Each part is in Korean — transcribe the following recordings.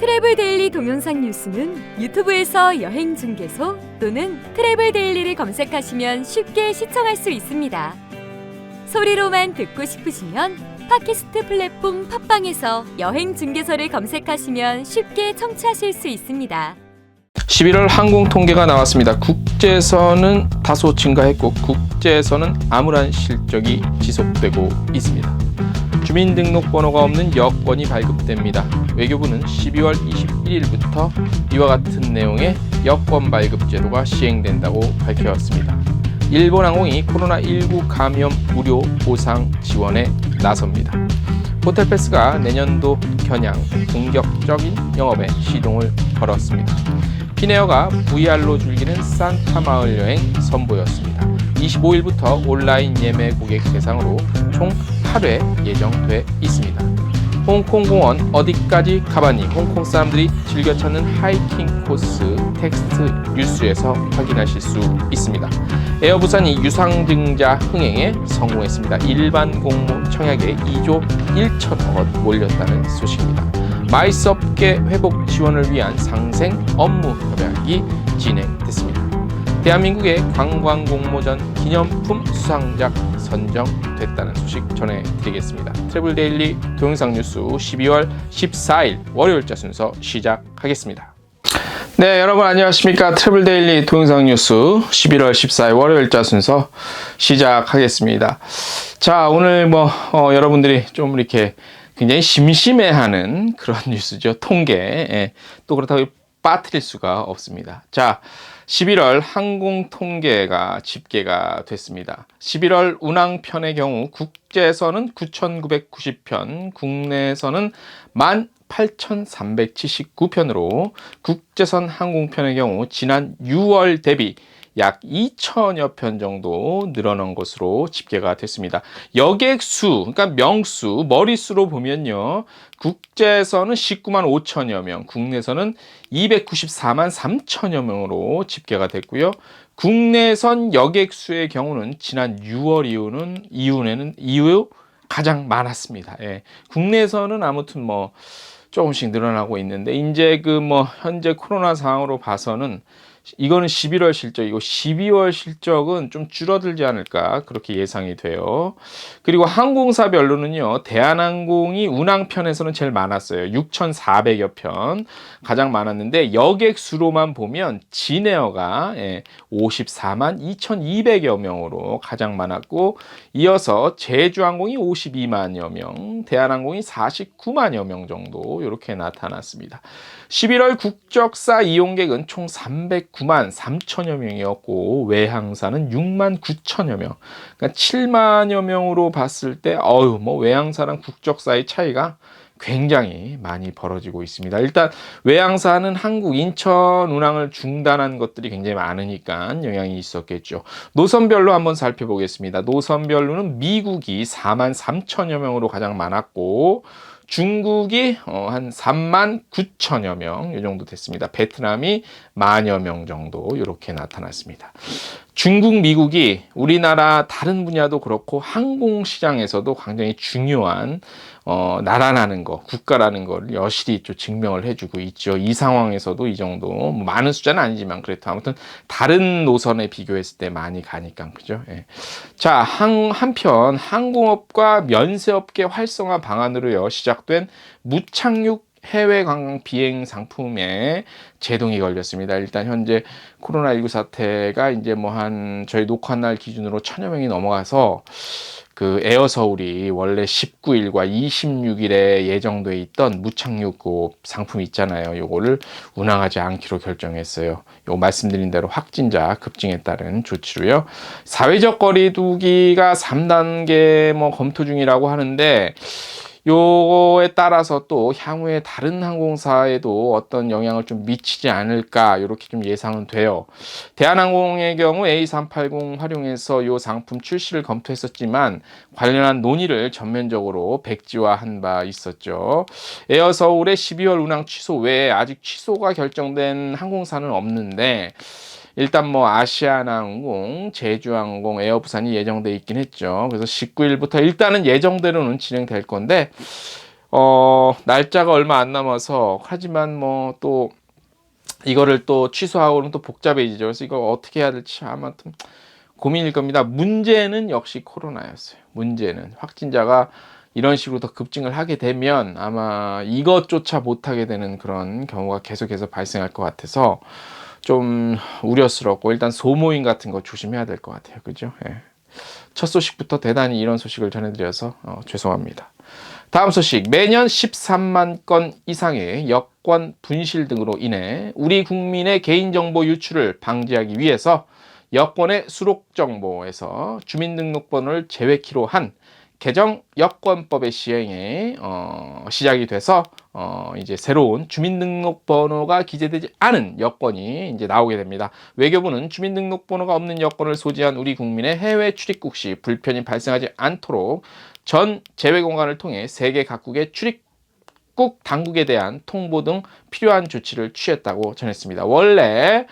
트래블 데일리 동영상 뉴스는 유튜브에서 여행 중개소 또는 트래블 데일리를 검색하시면 쉽게 시청할 수 있습니다. 소리로만 듣고 싶으시면 팟캐스트 플랫폼 팟빵에서 여행 중개소를 검색하시면 쉽게 청취하실 수 있습니다. 11월 항공 통계가 나왔습니다. 국제선은 다소 증가했고 국제선은 암울한 실적이 지속되고 있습니다. 주민등록번호가 없는 여권이 발급됩니다. 외교부는 12월 21일부터 이와 같은 내용의 여권 발급 제도가 시행된다고 밝혔습니다. 일본항공이 코로나19 감염 무료 보상 지원에 나섭니다. 호텔패스가 내년도 겨냥 공격적인 영업에 시동을 걸었습니다. 피네어가 VR로 즐기는 산타 마을 여행 선보였습니다. 25일부터 온라인 예매 고객 대상으로 총 8회 예정돼 있습니다. 홍콩 공원 어디까지 가봤니? 홍콩 사람들이 즐겨 찾는 하이킹 코스 텍스트 뉴스에서 확인하실 수 있습니다. 에어부산이 유상증자 흥행에 성공했습니다. 일반 공모 청약에 2조 1천억 원 몰렸다는 소식입니다. 마이스업계 회복 지원을 위한 상생 업무 협약이 진행됐습니다. 대한민국의 관광 공모전 기념품 수상작 선정됐다는 소식 전해드리겠습니다. 트래블 데일리 동영상 뉴스 12월 14일 월요일자 순서 시작하겠습니다. 네, 여러분 안녕하십니까? 트래블 데일리 동영상 뉴스 11월 14일 월요일자 순서 시작하겠습니다. 자, 오늘 뭐 어, 여러분들이 좀 이렇게 굉장히 심심해하는 그런 뉴스죠. 통계. 예, 또 그렇다고 빠뜨릴 수가 없습니다. 자, 11월 항공 통계가 집계가 됐습니다. 11월 운항편의 경우 국제선은 9,990편, 국내선은 18,379편으로 국제선 항공편의 경우 지난 6월 대비 약 2천여 편 정도 늘어난 것으로 집계가 됐습니다. 여객수, 그러니까 명수, 머릿수로 보면요. 국제선은 19만 5천여 명, 국내선은 294만 3천여 명으로 집계가 됐고요. 국내선 여객수의 경우는 지난 6월 이후는 이후에는 이후 가장 많았습니다. 예. 국내선은 아무튼 뭐 조금씩 늘어나고 있는데 이제 그 뭐 현재 코로나 상황으로 봐서는 이거는 11월 실적이고 12월 실적은 좀 줄어들지 않을까 그렇게 예상이 돼요. 그리고 항공사별로는요. 대한항공이 운항편에서는 제일 많았어요. 6,400여 편 가장 많았는데 여객 수로만 보면 진에어가 예, 54만 2,200여 명으로 가장 많았고 이어서 제주항공이 52만여 명, 대한항공이 49만여 명 정도 이렇게 나타났습니다. 11월 국적사 이용객은 총 309만 3천여 명이었고 외항사는 6만 9천여 명. 그러니까 7만여 명으로 봤을 때 어유 뭐 외항사랑 국적사의 차이가 굉장히 많이 벌어지고 있습니다. 일단 외항사는 한국 인천 운항을 중단한 것들이 굉장히 많으니까 영향이 있었겠죠. 노선별로 한번 살펴보겠습니다. 노선별로는 미국이 4만 3천여 명으로 가장 많았고 중국이 어, 한 3만 9천여 명, 이 정도 됐습니다. 베트남이 만여 명 정도 이렇게 나타났습니다. 중국, 미국이 우리나라 다른 분야도 그렇고 항공 시장에서도 굉장히 중요한 어, 나라라는 거, 국가라는 걸 여실히 좀 증명을 해주고 있죠. 이 상황에서도 이 정도 뭐 많은 숫자는 아니지만 그래도 아무튼 다른 노선에 비교했을 때 많이 가니까 그죠. 예. 자, 한, 한편 항공업과 면세업계 활성화 방안으로요 시작된 무착륙 해외 관광 비행 상품에 제동이 걸렸습니다. 일단 현재 코로나19 사태가 이제 뭐 한 저희 녹화 날 기준으로 천여 명이 넘어가서 그 에어 서울이 원래 19일과 26일에 예정돼 있던 무착륙 그 상품 있잖아요. 요거를 운항하지 않기로 결정했어요. 요 말씀드린 대로 확진자 급증에 따른 조치로요. 사회적 거리두기가 3단계 뭐 검토 중이라고 하는데 요거에 따라서 또 향후에 다른 항공사에도 어떤 영향을 좀 미치지 않을까 이렇게 좀 예상은 돼요. 대한항공의 경우 A380 활용해서 요 상품 출시를 검토했었지만 관련한 논의를 전면적으로 백지화한 바 있었죠. 에어 서울의 12월 운항 취소 외에 아직 취소가 결정된 항공사는 없는데 일단 뭐 아시아나항공, 제주항공, 에어부산이 예정돼 있긴 했죠. 그래서 19일부터 일단은 예정대로는 진행될 건데 어, 날짜가 얼마 안 남아서 하지만 뭐 또 이거를 또 취소하고는 또 복잡해지죠. 그래서 이거 어떻게 해야 될지 아무튼 고민일 겁니다. 문제는 역시 코로나였어요. 문제는 확진자가 이런 식으로 더 급증을 하게 되면 아마 이것조차 못하게 되는 그런 경우가 계속해서 발생할 것 같아서 좀 우려스럽고 일단 소모임 같은 거 조심해야 될 것 같아요. 그죠? 예. 첫 소식부터 대단히 이런 소식을 전해드려서 어, 죄송합니다. 다음 소식. 매년 13만 건 이상의 여권 분실 등으로 인해 우리 국민의 개인정보 유출을 방지하기 위해서 여권의 수록 정보에서 주민등록번호를 제외키로 한 개정 여권법의 시행에 어, 시작이 돼서 어, 이제 새로운 주민등록번호가 기재되지 않은 여권이 이제 나오게 됩니다. 외교부는 주민등록번호가 없는 여권을 소지한 우리 국민의 해외 출입국 시 불편이 발생하지 않도록 전 제외 공간을 통해 세계 각국의 출입 국 당국에 대한 통보 등 필요한 조치를 취했다고 전했습니다. 원래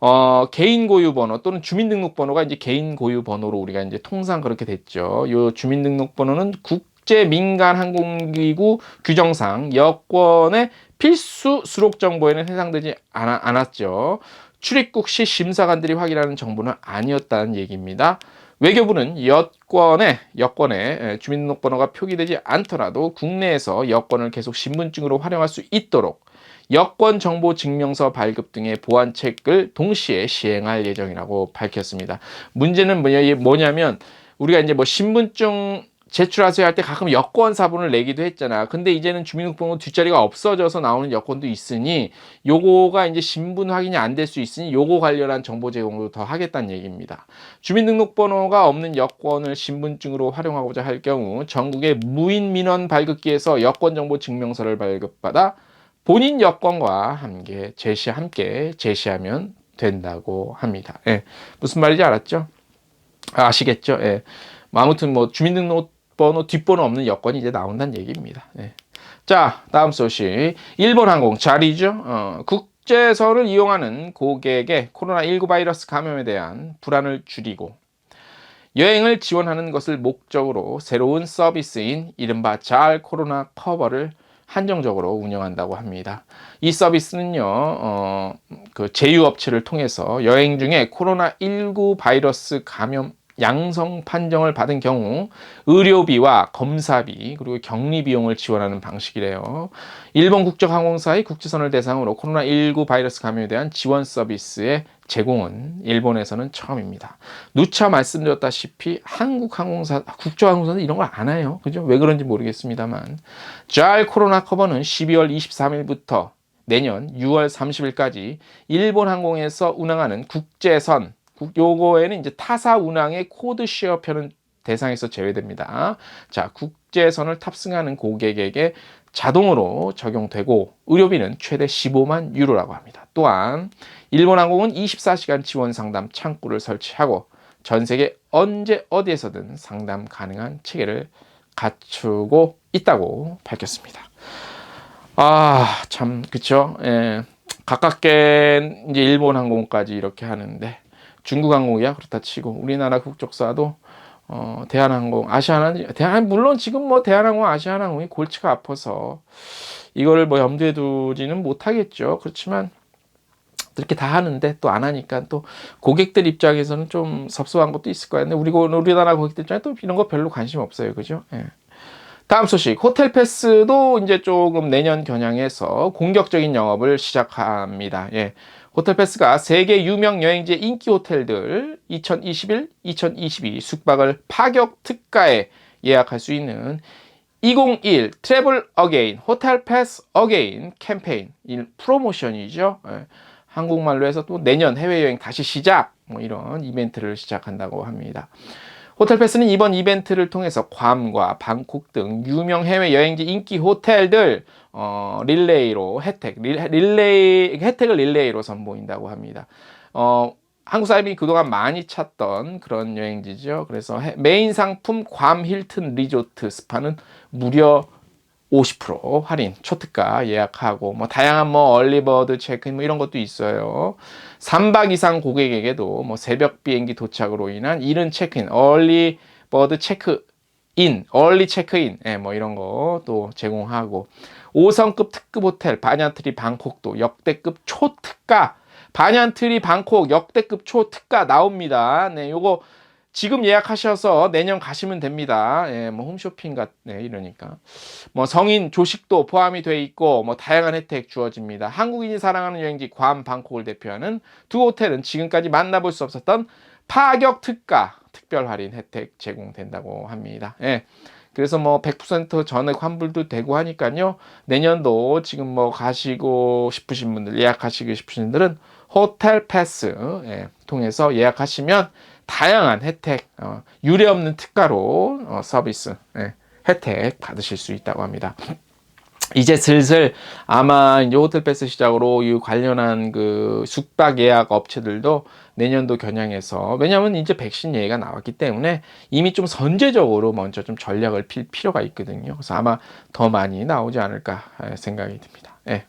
어, 개인 고유 번호 또는 주민등록 번호가 이제 개인 고유 번호로 우리가 이제 통상 그렇게 됐죠. 요 주민등록 번호는 국제 민간 항공기구 규정상 여권의 필수 수록 정보에는 해당되지 않아, 않았죠. 출입국 시 심사관들이 확인하는 정보는 아니었다는 얘기입니다. 외교부는 여권에 여권에 주민등록번호가 표기되지 않더라도 국내에서 여권을 계속 신분증으로 활용할 수 있도록 여권 정보 증명서 발급 등의 보완책을 동시에 시행할 예정이라고 밝혔습니다. 문제는 뭐냐, 뭐냐면 우리가 이제 뭐 신분증 제출하세요 할 때 가끔 여권 사본을 내기도 했잖아. 근데 이제는 주민등록번호 뒷자리가 없어져서 나오는 여권도 있으니 요거가 이제 신분 확인이 안 될 수 있으니 요거 관련한 정보 제공도 더 하겠다는 얘기입니다. 주민등록번호가 없는 여권을 신분증으로 활용하고자 할 경우 전국의 무인 민원 발급기에서 여권 정보 증명서를 발급받아 본인 여권과 함께 제시 함께 제시하면 된다고 합니다. 예. 무슨 말인지 알았죠? 아, 아시겠죠? 예. 뭐 아무튼 뭐 주민등록번호 뒷번호 없는 여권이 이제 나온다는 얘기입니다. 예. 자, 다음 소식. 일본 항공 자리죠. 어, 국제선을 이용하는 고객의 코로나19 바이러스 감염에 대한 불안을 줄이고 여행을 지원하는 것을 목적으로 새로운 서비스인 이른바 잘 코로나 커버를 한정적으로 운영한다고 합니다. 이 서비스는요, 어, 그 제휴업체를 통해서 여행 중에 코로나19 바이러스 감염 양성 판정을 받은 경우 의료비와 검사비 그리고 격리 비용을 지원하는 방식이래요. 일본 국적 항공사의 국제선을 대상으로 코로나19 바이러스 감염에 대한 지원 서비스의 제공은 일본에서는 처음입니다. 누차 말씀드렸다시피 한국 항공사, 국적 항공사는 이런 걸 안 해요. 그죠? 왜 그런지 모르겠습니다만. 잘 코로나 커버는 12월 23일부터 내년 6월 30일까지 일본 항공에서 운항하는 국제선, 국- 요거에는 이제 타사 운항의 코드 쉐어 표는 대상에서 제외됩니다. 자, 국제선을 탑승하는 고객에게 자동으로 적용되고 의료비는 최대 15만 유로라고 합니다. 또한 일본 항공은 24시간 지원 상담 창구를 설치하고 전 세계 언제 어디에서든 상담 가능한 체계를 갖추고 있다고 밝혔습니다. 아, 참 그쵸? 예. 가깝게 이제 일본 항공까지 이렇게 하는데 중국 항공이야 그렇다 치고 우리나라 국적사도 어, 대한항공, 아시아나, 대한, 물론 지금 뭐 대한항공, 아시아나항공이 골치가 아파서 이거를 뭐 염두에 두지는 못하겠죠. 그렇지만 이렇게 다 하는데 또 안 하니까 또 고객들 입장에서는 좀 섭섭한 것도 있을 거예요. 근데 우리, 우리나라 고객들 입장에 또 이런 거 별로 관심 없어요. 그죠? 예. 다음 소식. 호텔 패스도 이제 조금 내년 겨냥해서 공격적인 영업을 시작합니다. 예. 호텔 패스가 세계 유명 여행지 인기 호텔들 2021, 2022 숙박을 파격 특가에 예약할 수 있는 201 트래블 어게인 호텔 패스 어게인 캠페인 이 프로모션이죠. 예. 한국말로 해서 또 내년 해외여행 다시 시작 뭐 이런 이벤트를 시작한다고 합니다. 호텔 패스는 이번 이벤트를 통해서 괌과 방콕 등 유명 해외 여행지 인기 호텔들 어, 릴레이로 혜택 릴, 릴레이 혜택을 릴레이로 선보인다고 합니다. 어, 한국 사람이 그동안 많이 찾던 그런 여행지죠. 그래서 해- 메인 상품 괌 힐튼 리조트 스파는 무려 50% 할인, 초특가 예약하고 뭐 다양한 뭐 얼리버드 체크인 뭐 이런 것도 있어요. 3박 이상 고객에게도 뭐 새벽 비행기 도착으로 인한 이른 체크인, 얼리버드 체크 인, 얼리 체크인, 예, 뭐 이런 거 또 제공하고 5성급 특급 호텔 바니안트리 방콕도 역대급 초특가 바니안트리 방콕 역대급 초특가 나옵니다. 네, 요거 지금 예약하셔서 내년 가시면 됩니다. 예, 뭐 홈쇼핑 같, 네, 이러니까. 뭐 성인 조식도 포함이 돼 있고 뭐 다양한 혜택 주어집니다. 한국인이 사랑하는 여행지 괌 방콕을 대표하는 두 호텔은 지금까지 만나볼 수 없었던 파격 특가 특별 할인 혜택 제공된다고 합니다. 예. 그래서 뭐 100% 전액 환불도 되고 하니까요. 내년도 지금 뭐 가시고 싶으신 분들 예약하시고 싶으신 분들은 호텔 패스 예, 통해서 예약하시면 다양한 혜택 어, 유례 없는 특가로 어, 서비스 예, 혜택 받으실 수 있다고 합니다. 이제 슬슬 아마 이제 호텔 패스 시작으로 이 관련한 그 숙박 예약 업체들도 내년도 겨냥해서 왜냐하면 이제 백신 예가 나왔기 때문에 이미 좀 선제적으로 먼저 좀 전략을 필 필요가 있거든요. 그래서 아마 더 많이 나오지 않을까 생각이 듭니다. 예.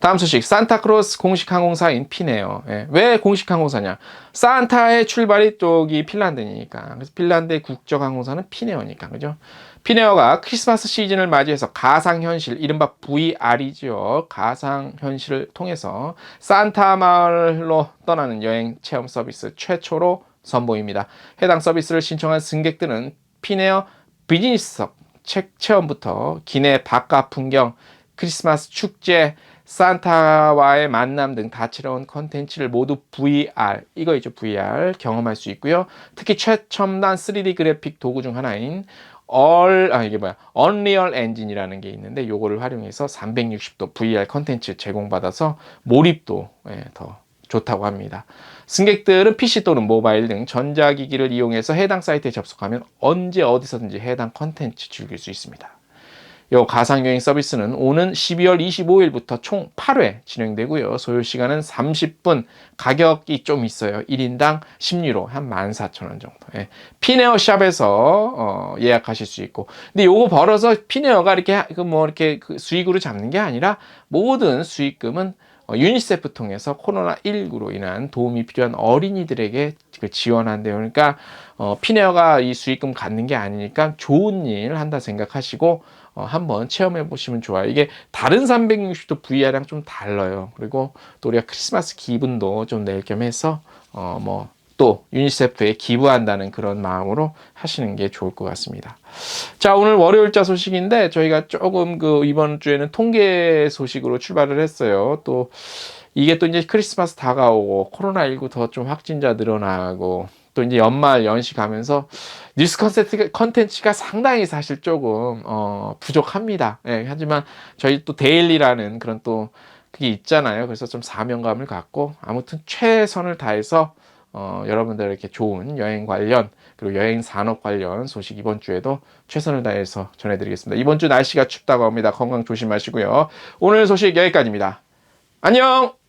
다음 소식 산타크로스 공식 항공사인 피네어 예. 왜 공식 항공사냐 산타의 출발이 쪽이 핀란드니까 그래서 핀란드의 국적 항공사는 피네어니까 그죠 피네어가 크리스마스 시즌을 맞이해서 가상현실 이른바 VR이죠. 가상현실을 통해서 산타 마을로 떠나는 여행 체험 서비스 최초로 선보입니다. 해당 서비스를 신청한 승객들은 피네어 비즈니스석 책 체험부터 기내 바깥 풍경 크리스마스 축제 산타와의 만남 등 다채로운 컨텐츠를 모두 VR, 이거이죠, VR 경험할 수 있고요. 특히 최첨단 3D 그래픽 도구 중 하나인 얼, 아, 이게 뭐야, 언리얼 엔진이라는 게 있는데, 요거를 활용해서 360도 VR 컨텐츠 제공받아서 몰입도 예, 더 좋다고 합니다. 승객들은 PC 또는 모바일 등 전자기기를 이용해서 해당 사이트에 접속하면 언제 어디서든지 해당 컨텐츠 즐길 수 있습니다. 요 가상여행 서비스는 오는 12월 25일부터 총 8회 진행되고요. 소요 시간은 30분, 가격이 좀 있어요. 1인당 10유로, 한 14,000원 정도. 예. 피네어 샵에서 어, 예약하실 수 있고. 근데 요거 벌어서 피네어가 이렇게 그뭐 이렇게 그 수익으로 잡는 게 아니라 모든 수익금은 어, 유니세프 통해서 코로나19로 인한 도움이 필요한 어린이들에게 그 지원한대요. 그러니까 어, 피네어가 이 수익금 갖는 게 아니니까 좋은 일 한다 생각하시고 어, 한번 체험해 보시면 좋아요. 이게 다른 360도 VR랑 좀 달라요. 그리고 또 우리가 크리스마스 기분도 좀 낼 겸 해서 어, 뭐 또 유니세프에 기부한다는 그런 마음으로 하시는 게 좋을 것 같습니다. 자, 오늘 월요일자 소식인데 저희가 조금 그 이번 주에는 통계 소식으로 출발을 했어요. 또 이게 또 이제 크리스마스 다가오고 코로나19 더 좀 확진자 늘어나고 또 이제 연말 연시 가면서 뉴스 컨텐츠, 컨텐츠가 상당히 사실 조금 어, 부족합니다. 예, 하지만 저희 또 데일리라는 그런 또 그게 있잖아요. 그래서 좀 사명감을 갖고 아무튼 최선을 다해서 어, 여러분들에게 좋은 여행 관련 그리고 여행 산업 관련 소식 이번 주에도 최선을 다해서 전해드리겠습니다. 이번 주 날씨가 춥다고 합니다. 건강 조심하시고요. 오늘 소식 여기까지입니다. 안녕!